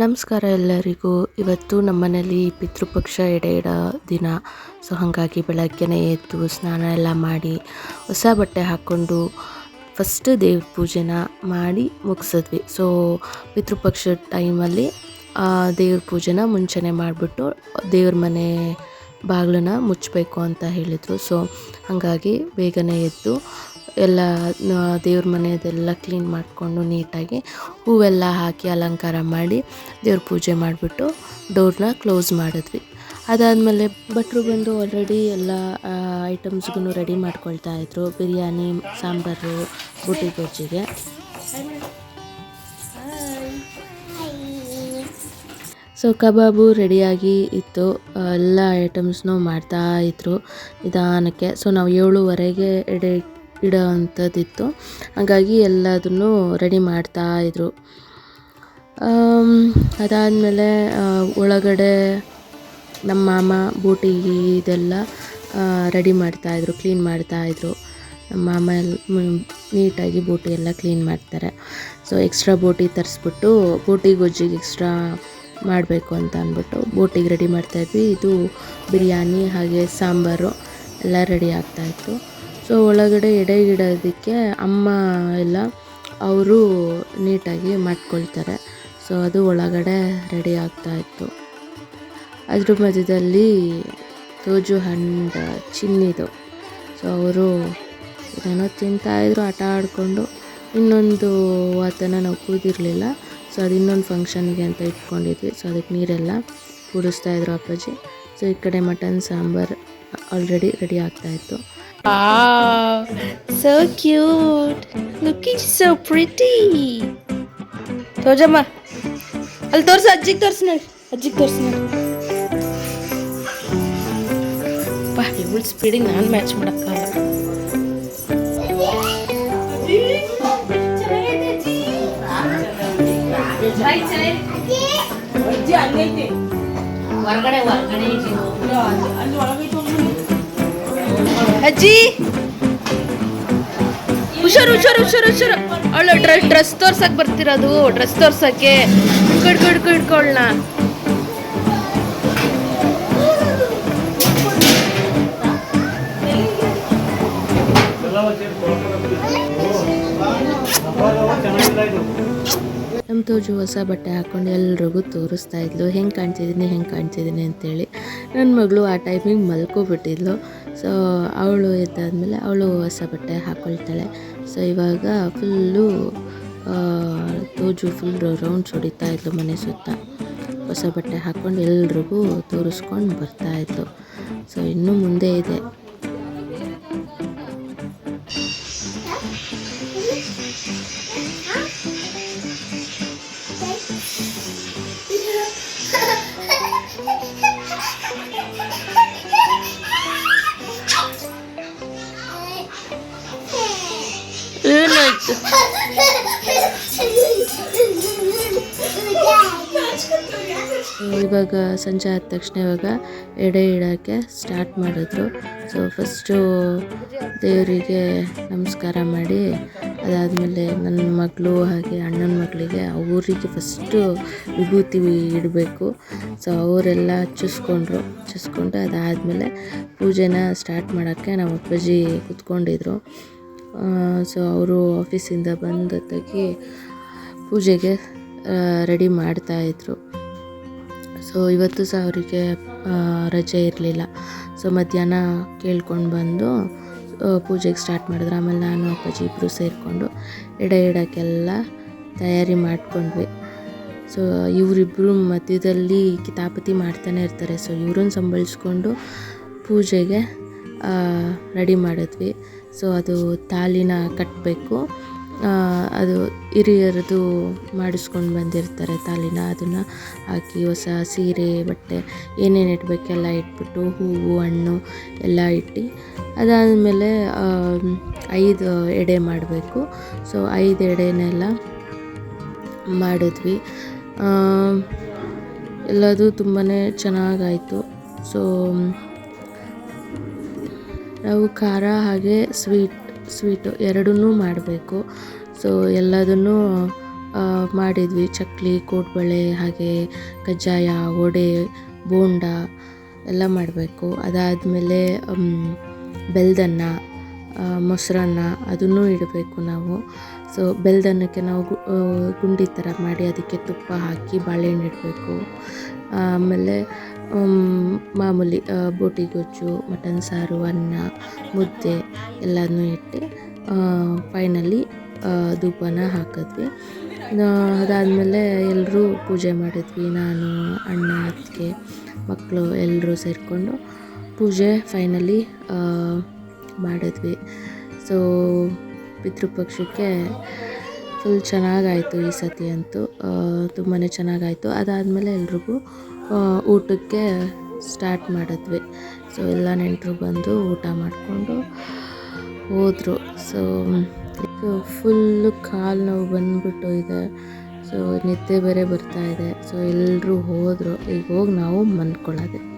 ನಮಸ್ಕಾರ ಎಲ್ಲರಿಗೂ. ಇವತ್ತು ನಮ್ಮನೇಲಿ ಪಿತೃಪಕ್ಷ ಎಡೆ ಇಡೋ ದಿನ. ಸೊ ಹಾಗಾಗಿ ಬೆಳಗ್ಗೆನೇ ಎದ್ದು ಸ್ನಾನ ಎಲ್ಲ ಮಾಡಿ ಹೊಸ ಬಟ್ಟೆ ಹಾಕ್ಕೊಂಡು ಫಸ್ಟ್ ದೇವ್ರ ಪೂಜೆನ ಮಾಡಿ ಮುಗಿಸಿದ್ವಿ. ಸೊ ಪಿತೃಪಕ್ಷ ಟೈಮಲ್ಲಿ ದೇವ್ರ ಪೂಜೆನ ಮುಂಚೆನೇ ಮಾಡಿಬಿಟ್ಟು ದೇವ್ರ ಮನೆ ಬಾಗಿಲನ್ನ ಮುಚ್ಚಬೇಕು ಅಂತ ಹೇಳಿದರು. ಸೊ ಹಾಗಾಗಿ ಬೇಗನೆ ಎದ್ದು ಎಲ್ಲ ದೇವ್ರ ಮನೆಯದೆಲ್ಲ ಕ್ಲೀನ್ ಮಾಡಿಕೊಂಡು ನೀಟಾಗಿ ಹೂವೆಲ್ಲ ಹಾಕಿ ಅಲಂಕಾರ ಮಾಡಿ ದೇವ್ರ ಪೂಜೆ ಮಾಡಿಬಿಟ್ಟು ಡೋರ್ನ ಕ್ಲೋಸ್ ಮಾಡಿದ್ವಿ. ಅದಾದಮೇಲೆ ಭಟ್ರು ಬಂದು ಆಲ್ರೆಡಿ ಎಲ್ಲ ಐಟಮ್ಸ್ಗೂ ರೆಡಿ ಮಾಡ್ಕೊಳ್ತಾ ಇದ್ರು. ಬಿರಿಯಾನಿ, ಸಾಂಬಾರು ಬುಟ್ಟಿ ಗೊಜ್ಜಿಗೆ. ಸೊ ಕಬಾಬು ರೆಡಿಯಾಗಿ ಇತ್ತು. ಎಲ್ಲ ಐಟಮ್ಸ್ನೂ ಮಾಡ್ತಾ ಇದ್ರು ನಿಧಾನಕ್ಕೆ. ಸೊ ನಾವು ಏಳುವರೆಗೆ ಎಡೆ ಇಡೋ ಅಂಥದ್ದಿತ್ತು ಹಾಗಾಗಿ ಎಲ್ಲದನ್ನು ರೆಡಿ ಮಾಡ್ತಾ ಆಮ್, ಅದಾದಮೇಲೆ ಒಳಗಡೆ ನಮ್ಮ ಮಾಮ ಬೂಟಿ ಇದೆಲ್ಲ ರೆಡಿ ಮಾಡ್ತಾಯಿದ್ರು ಕ್ಲೀನ್ ಮಾಡ್ತಾಯಿದ್ರು ನಮ್ಮ ಮಾಮ ಎಲ್ಲ ನೀಟಾಗಿ ಬೂಟಿ ಎಲ್ಲ ಕ್ಲೀನ್ ಮಾಡ್ತಾರೆ. ಸೊ ಎಕ್ಸ್ಟ್ರಾ ಬೋಟಿ ತರಿಸ್ಬಿಟ್ಟು ಬೂಟಿ ಗೊಜ್ಜಿಗೆ ಎಕ್ಸ್ಟ್ರಾ ಮಾಡಬೇಕು ಅಂತ ಅಂದ್ಬಿಟ್ಟು ಬೂಟಿಗೆ ರೆಡಿ ಮಾಡ್ತಾಯಿದ್ವಿ ಇದು ಬಿರಿಯಾನಿ ಹಾಗೆ ಸಾಂಬಾರು ಎಲ್ಲ ರೆಡಿ ಆಗ್ತಾಯಿತ್ತು ಸೊ ಒಳಗಡೆ ಎಡೆಗಿಡೋದಕ್ಕೆ ಅಮ್ಮ ಎಲ್ಲ ಅವರು ನೀಟಾಗಿ ಮಾಡ್ಕೊಳ್ತಾರೆ. ಸೊ ಅದು ಒಳಗಡೆ ರೆಡಿ ಆಗ್ತಾ ಇತ್ತು. ಅದ್ರ ಮಧ್ಯದಲ್ಲಿ ತೋಜು ಹಣ್ಣು ಚಿನ್ನಿದು. ಸೊ ಅವರು ಏನೋ ತಿಂತಾಯಿದ್ರು ಆಟ ಆಡಿಕೊಂಡು. ಇನ್ನೊಂದು ವಾತನ ನಾವು ಕೂದಿರಲಿಲ್ಲ. ಸೊ ಅದು ಇನ್ನೊಂದು ಫಂಕ್ಷನ್ಗೆ ಅಂತ ಇಟ್ಕೊಂಡಿದ್ವಿ. ಸೊ ಅದಕ್ಕೆ ನೀರೆಲ್ಲ ಕುಡಿಸ್ತಾಯಿದ್ರು ಅಪ್ಪಾಜಿ. ಸೊ ಈ ಕಡೆ ಮಟನ್ ಸಾಂಬಾರು ಆಲ್ರೆಡಿ ರೆಡಿ ಆಗ್ತಾಯಿತ್ತು Wow, so cute. Looking so pretty. ತೋಜಮ್ಮ ಅಲ್ಲಿ ತೋರ್ಸು ಅಜ್ಜಿಗೆ ತೋರ್ಸು ನೋಡಿ ಅಜ್ಜಿಗೆ ತೋರ್ಸು ನೋಡಿ ಪಾ ಇವಳು ಸ್ಪೀಡಿಗೆ ನಾನು ಮ್ಯಾಚ್ ಮಾಡೋಕ್ಕಾಗಲ್ಲ ಅಜ್ಜಿ. ಹುಷಾರು ಹುಷಾರು ಹುಷಾರು ಹುಷಾರು. ಅವಳು ಡ್ರೆಸ್ ಡ್ರೆಸ್ ತೋರ್ಸಕ್ ಬರ್ತಿರೋದು. ಡ್ರೆಸ್ ತೋರ್ಸಕ್ಕೆ. ಹಿಡ್ಕೊ ಹಿಡ್ಕೊ ಚೆನ್ನಾಗಿಲ್ಲ ನಮ್ಮ ತೋಜು ಹೊಸ ಬಟ್ಟೆ ಹಾಕ್ಕೊಂಡು ಎಲ್ರಿಗೂ ತೋರಿಸ್ತಾ ಇದ್ಲು. ಹೆಂಗೆ ಕಾಣ್ತಿದ್ದೀನಿ ಹೆಂಗೆ ಕಾಣ್ತಿದ್ದೀನಿ ಅಂತೇಳಿ ನನ್ನ ಮಗಳು ಆ ಟೈಮಿಗೆ ಮಲ್ಕೊಬಿಟ್ಟಿದ್ಲು. ಸೊ ಅವಳು ಎದ್ದಾದ್ಮೇಲೆ ಅವಳು ಹೊಸ ಬಟ್ಟೆ ಹಾಕ್ಕೊಳ್ತಾಳೆ ಸೊ ಇವಾಗ ಫುಲ್ಲು ತೋಜು ಫುಲ್ ರೌಂಡ್ ಹೊಡಿತಾ ಇದ್ಲು ಮನೆ ಸುತ್ತ. ಹೊಸ ಬಟ್ಟೆ ಹಾಕ್ಕೊಂಡು ಎಲ್ರಿಗೂ ತೋರಿಸ್ಕೊಂಡು ಬರ್ತಾ ಇದ್ಲು. ಸೊ ಇನ್ನೂ ಮುಂದೆ ಇದೆ. ಇವಾಗ ಸಂಜೆ ಆದ ತಕ್ಷಣ ಇವಾಗ ಎಡೆ ಇಡೋಕ್ಕೆ ಸ್ಟಾರ್ಟ್ ಮಾಡಿದ್ರು. ಸೊ ಫಸ್ಟು ದೇವರಿಗೆ ನಮಸ್ಕಾರ ಮಾಡಿ, ಅದಾದಮೇಲೆ ನನ್ನ ಮಗಳು ಹಾಗೆ ಅಣ್ಣನ ಮಗಳಿಗೆ ಅವರಿಗೆ ಫಸ್ಟು ವಿಭೂತಿ ಇಡಬೇಕು. ಸೊ ಅವರೆಲ್ಲ ಹಚ್ಚಿಸ್ಕೊಂಡ್ರು. ಹಚ್ಚಿಸ್ಕೊಂಡು ಅದಾದಮೇಲೆ ಪೂಜೆನ ಸ್ಟಾರ್ಟ್ ಮಾಡೋಕ್ಕೆ ನಮ್ಮ ಅಪ್ಪಾಜಿ ಕೂತ್ಕೊಂಡಿದ್ರು. ಸೊ ಅವರು ಆಫೀಸಿಂದ ಬಂದ ತೆಗೆ ಪೂಜೆಗೆ ರೆಡಿ ಮಾಡ್ತಾಯಿದ್ರು ಸೊ ಇವತ್ತು ಸಹ ಅವರಿಗೆ ರಜೆ ಇರಲಿಲ್ಲ. ಸೊ ಮಧ್ಯಾಹ್ನ ಕೇಳ್ಕೊಂಡು ಬಂದು ಪೂಜೆಗೆ ಸ್ಟಾರ್ಟ್ ಮಾಡಿದ್ರು. ಆಮೇಲೆ ನಾನು, ಅಪ್ಪಾಜಿ ಇಬ್ಬರು ಸೇರಿಕೊಂಡು ಎಡ ಇಡೋಕ್ಕೆಲ್ಲ ತಯಾರಿ ಮಾಡ್ಕೊಂಡ್ವಿ. ಸೊ ಇವರಿಬ್ಬರು ಮಧ್ಯದಲ್ಲಿ ಕಿತಾಪತಿ ಮಾಡ್ತಾನೆ ಇರ್ತಾರೆ. ಸೊ ಇವ್ರನ್ನ ಸಂಬಳಿಸ್ಕೊಂಡು ಪೂಜೆಗೆ ರೆಡಿ ಮಾಡಿದ್ವಿ. ಸೊ ಅದು ತಾಲಿನ ಕಟ್ಟಬೇಕು ಅದು ಹಿರಿಯರದು ಮಾಡಿಸ್ಕೊಂಡು ಬಂದಿರ್ತಾರೆ ತಾಲಿನ. ಅದನ್ನು ಹಾಕಿ ಹೊಸ ಸೀರೆ, ಬಟ್ಟೆ, ಏನೇನು ಇಡಬೇಕೆಲ್ಲ ಇಟ್ಬಿಟ್ಟು, ಹೂವು, ಹಣ್ಣು ಎಲ್ಲ ಇಟ್ಟು ಅದಾದಮೇಲೆ ಐದು ಎಡೆ ಮಾಡಬೇಕು. ಸೊ ಐದು ಎಡೆನೆಲ್ಲ ಮಾಡಿದ್ವಿ. ಎಲ್ಲದೂ ತುಂಬಾ ಚೆನ್ನಾಗಾಯಿತು. ಸೊ ನಾವು ಖಾರ ಹಾಗೆ ಸ್ವೀಟ್, ಸ್ವೀಟು ಎರಡನ್ನೂ ಮಾಡಬೇಕು. ಸೊ ಎಲ್ಲದನ್ನು ಮಾಡಿದ್ವಿ. ಚಕ್ಲಿ, ಕೋಟ್ಬಳೆ, ಹಾಗೆ ಕಜ್ಜಾಯ, ವಡೆ, ಬೋಂಡ ಎಲ್ಲ ಮಾಡಬೇಕು. ಅದಾದಮೇಲೆ ಬೆಲ್ದನ್ನ ಮೊಸರನ್ನ ಅದನ್ನು ಇಡಬೇಕು ನಾವು. ಸೊ ಬೆಲ್ದನ್ನಕ್ಕೆ ನಾವು ಗುಂಡಿ ಥರ ಮಾಡಿ ಅದಕ್ಕೆ ತುಪ್ಪ ಹಾಕಿ ಬಾಳೆಹಣ್ಣು ಇಡಬೇಕು. ಆಮೇಲೆ ಮಾಮೂಲಿ ಬೋಟಿ, ಗೊಜ್ಜು, ಮಟನ್, ಸಾರು, ಅನ್ನ, ಮುದ್ದೆ ಎಲ್ಲನೂ ಇಟ್ಟು ಫೈನಲಿ ಧೂಪನ ಹಾಕಿದ್ವಿ. ಅದಾದಮೇಲೆ ಎಲ್ಲರೂ ಪೂಜೆ ಮಾಡಿದ್ವಿ, ನಾನು, ಅಣ್ಣ, ಅತ್ತಿಗೆ ಮಕ್ಕಳು ಎಲ್ಲರೂ ಸೇರಿಕೊಂಡು ಪೂಜೆ ಫೈನಲಿ ಮಾಡಿದ್ವಿ. ಸೊ ಪಿತೃಪಕ್ಷಕ್ಕೆ ಫುಲ್ ಚೆನ್ನಾಗಾಯಿತು ಈ ಸತಿ ಅಂತೂ ತುಂಬಾ ಚೆನ್ನಾಗಾಯಿತು. ಅದಾದಮೇಲೆ ಎಲ್ರಿಗೂ ಊಟಕ್ಕೆ ಸ್ಟಾರ್ಟ್ ಮಾಡಿದ್ವಿ. ಸೊ ಎಲ್ಲ ನೆಂಟರು ಬಂದು ಊಟ ಮಾಡಿಕೊಂಡು ಹೋದರು. ಸೊ ಫುಲ್ಲು ಕಾಲು ನೋವು ಬಂದ್ಬಿಟ್ಟು ಇದೆ. ಸೊ ನಿದ್ದೆ ಬೇರೆ ಬರ್ತಾ ಇದೆ. ಸೊ ಎಲ್ಲರೂ ಹೋದರು. ಈಗ ಹೋಗಿ ನಾವು ಮನ್ಕೊಳ್ಳೋದೆ